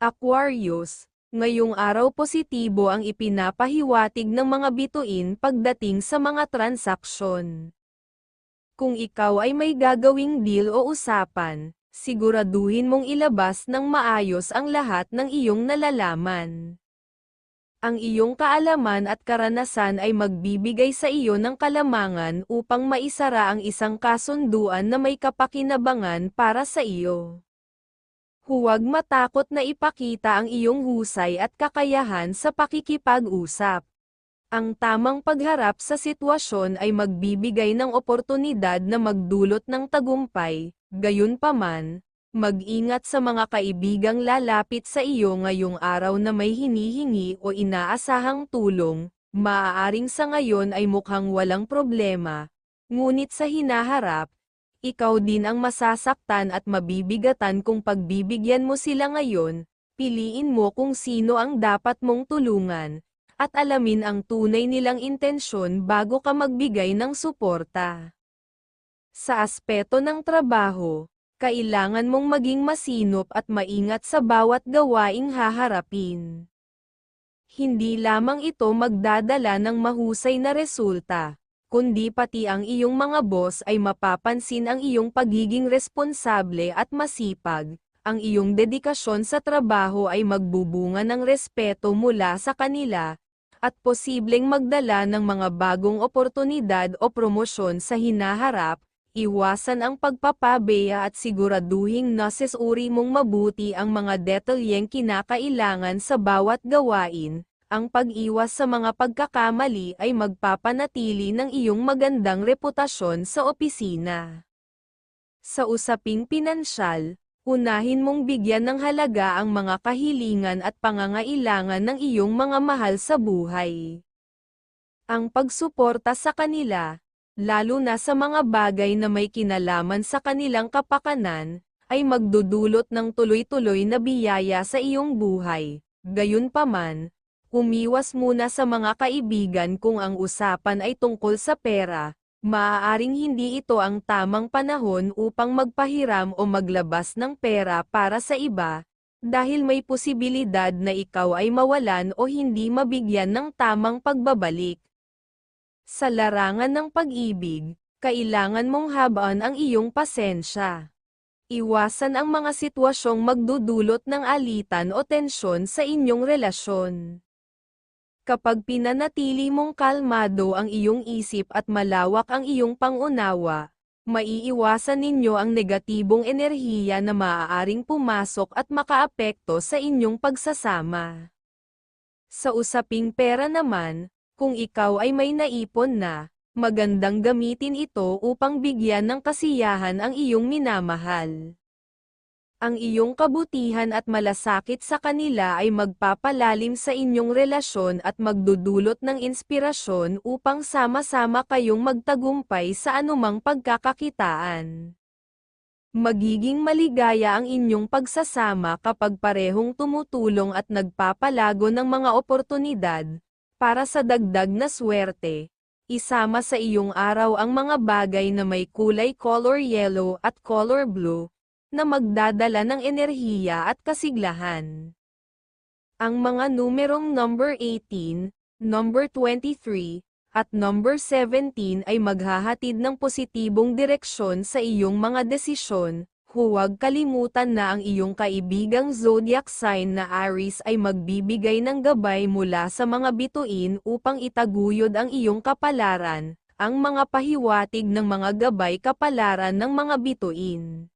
Aquarius, ngayong araw positibo ang ipinapahiwatig ng mga bituin pagdating sa mga transaksyon. Kung ikaw ay may gagawing deal o usapan, siguraduhin mong ilabas ng maayos ang lahat ng iyong nalalaman. Ang iyong kaalaman at karanasan ay magbibigay sa iyo ng kalamangan upang maisara ang isang kasunduan na may kapakinabangan para sa iyo. Huwag matakot na ipakita ang iyong husay at kakayahan sa pakikipag-usap. Ang tamang pagharap sa sitwasyon ay magbibigay ng oportunidad na magdulot ng tagumpay, gayunpaman, mag-ingat sa mga kaibigang lalapit sa iyo ngayong araw na may hinihingi o inaasahang tulong, maaaring sa ngayon ay mukhang walang problema, ngunit sa hinaharap, ikaw din ang masasaktan at mabibigatan kung pagbibigyan mo sila ngayon, piliin mo kung sino ang dapat mong tulungan, at alamin ang tunay nilang intensyon bago ka magbigay ng suporta. Sa aspeto ng trabaho, kailangan mong maging masinop at maingat sa bawat gawaing haharapin. Hindi lamang ito magdadala ng mahusay na resulta, kundi pati ang iyong mga boss ay mapapansin ang iyong pagiging responsable at masipag, ang iyong dedikasyon sa trabaho ay magbubunga ng respeto mula sa kanila, at posibleng magdala ng mga bagong oportunidad o promosyon sa hinaharap, iwasan ang pagpapabeya at siguraduhing nasesuri mong mabuti ang mga detalyeng kinakailangan sa bawat gawain, ang pag-iwas sa mga pagkakamali ay magpapanatili ng iyong magandang reputasyon sa opisina. Sa usaping pinansyal, unahin mong bigyan ng halaga ang mga kahilingan at pangangailangan ng iyong mga mahal sa buhay. Ang pagsuporta sa kanila, lalo na sa mga bagay na may kinalaman sa kanilang kapakanan, ay magdudulot ng tuloy-tuloy na biyaya sa iyong buhay. Gayunpaman, umiwas muna sa mga kaibigan kung ang usapan ay tungkol sa pera, Maaaring hindi ito ang tamang panahon upang magpahiram o maglabas ng pera para sa iba, dahil may posibilidad na ikaw ay mawalan o hindi mabigyan ng tamang pagbabalik. Sa larangan ng pag-ibig, kailangan mong habaan ang iyong pasensya. Iwasan ang mga sitwasyong magdudulot ng alitan o tensyon sa inyong relasyon. Kapag pinanatili mong kalmado ang iyong isip at malawak ang iyong pangunawa, maiiwasan ninyo ang negatibong enerhiya na maaaring pumasok at makaapekto sa inyong pagsasama. Sa usaping pera naman, kung ikaw ay may naipon na, magandang gamitin ito upang bigyan ng kasiyahan ang iyong minamahal ang iyong kabutihan at malasakit sa kanila ay magpapalalim sa inyong relasyon at magdudulot ng inspirasyon upang sama-sama kayong magtagumpay sa anumang pagkakakitaan. Magiging maligaya ang inyong pagsasama kapag parehong tumutulong at nagpapalago ng mga oportunidad, para sa dagdag na swerte. Isama sa iyong araw ang mga bagay na may kulay color yellow at color blue, na magdadala ng enerhiya at kasiglahan. Ang mga numerong number 18, number 23, at number 17 ay maghahatid ng positibong direksyon sa iyong mga desisyon, huwag kalimutan na ang iyong kaibigang zodiac sign na Aries ay magbibigay ng gabay mula sa mga bituin upang itaguyod ang iyong kapalaran, ang mga pahiwatig ng mga gabay kapalaran ng mga bituin.